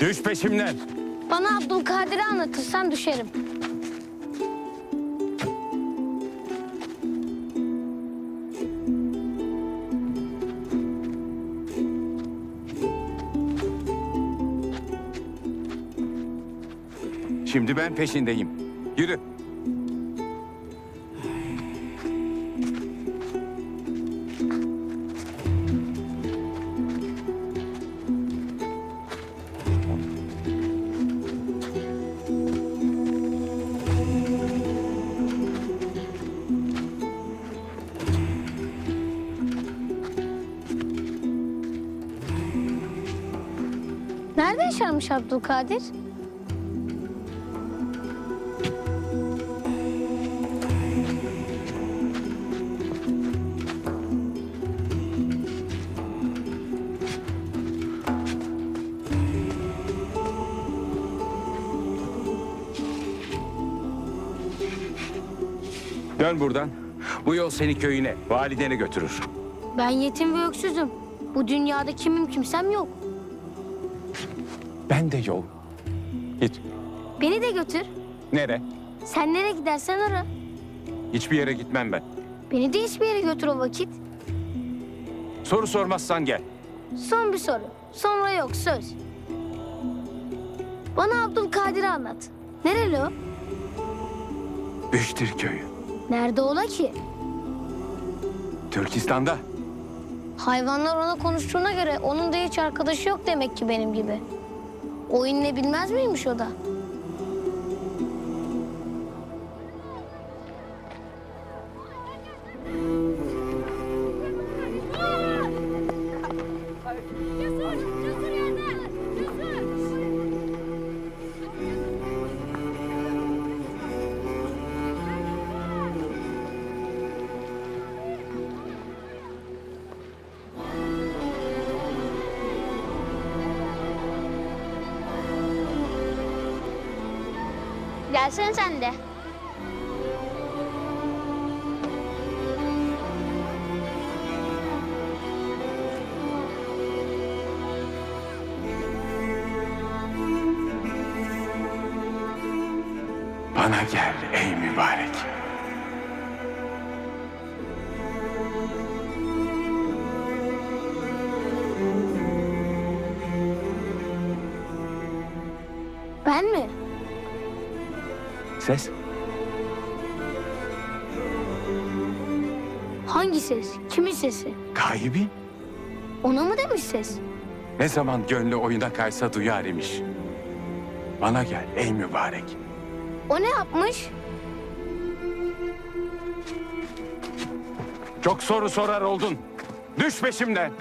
Düş peşimden. Bana Abdülkadir'i anlatırsan düşerim. Şimdi ben peşindeyim. Yürü. Nerede yaşarmış Abdülkadir? Dön buradan. Bu yol seni köyüne, validene götürür. Ben yetim ve öksüzüm. Bu dünyada kimim kimsem yok. Ben de yol. Git. Beni de götür. Nere? Sen nereye gidersen ara. Hiçbir yere gitmem ben. Beni de hiçbir yere götür o vakit. Soru sormazsan gel. Son bir soru. Sonra yok söz. Bana Abdülkadir'i anlat. Nereli o? Büştir köyü. Nerede ola ki? Türkistan'da. Hayvanlar ona konuştuğuna göre onun da hiç arkadaşı yok demek ki benim gibi. Oyun ne bilmez miymiş o da? Gelsene sen de. Bana gel ey mübarek. Ben mi? Ses. Hangi ses? Kimin sesi? Gaybi. Ona mı demiş ses? Ne zaman gönlü oyuna kaysa duyar imiş. Bana gel ey mübarek. O ne yapmış? Çok soru sorar oldun. Düş peşimden.